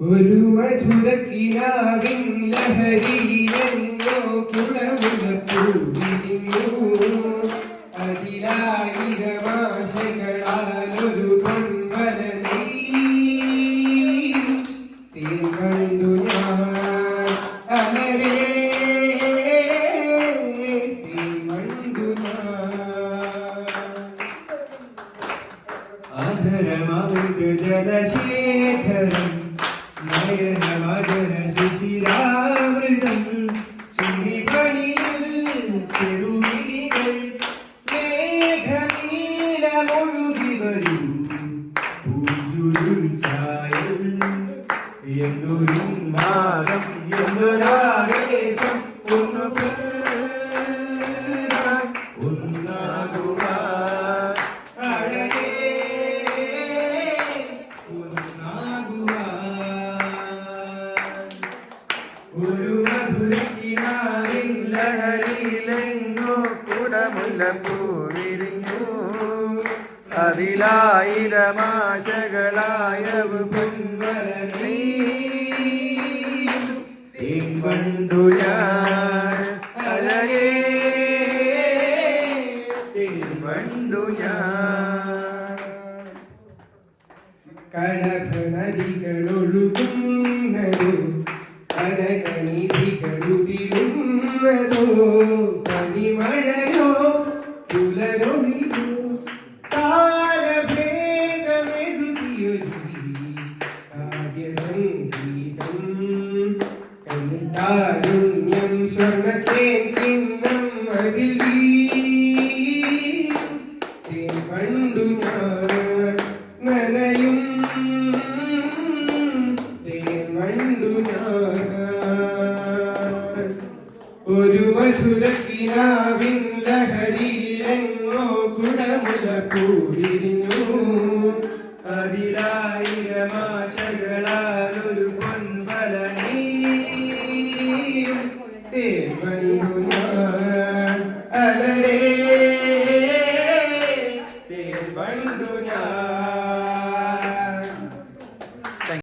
ഒരു മധുരക്കിനാവിൻ ലഹരിയിലെങ്ങോ കുടമുലപ്പൂ വിരിഞ്ഞു അതിലായിരമാശകളാലൊരു പൊൻവല തീ കണ്ടു ഞാൻ. അലരേ കണ്ടു ഞാൻ. അധരമമൃത ജലശേഖരം നയനമദന സുശിരാമൃതം ചിരിപണിയിൽ ചെറുമിഴികൾ മേഘനീലമൊഴുകി വരൂ പൂഞ്ചുരുൾ ചായൽ എന്തൊരു മാതം എന്തൊരാവേശം ഒന്ന് കുടമുല്ലപ്പൂ വിരിഞ്ഞു അതിലായിരമാശകളായവ് പൊൻവരണീ കണ്ടു ഞാൻ ഞാൻ. പനിമഴയോ കന്നിതാരുണ്യം സ്വർണത്തേൻ കിണ്ണം അതിൽ. കണ്ടു ഞാൻ നനയും കണ്ടു ഞാൻ ഒരു മധുരക്കിനാവിൻ ലഹരിയിലെങ്ങോ കുടമുല പൂരിഞ്ഞു പണ്ടു ഞാൻ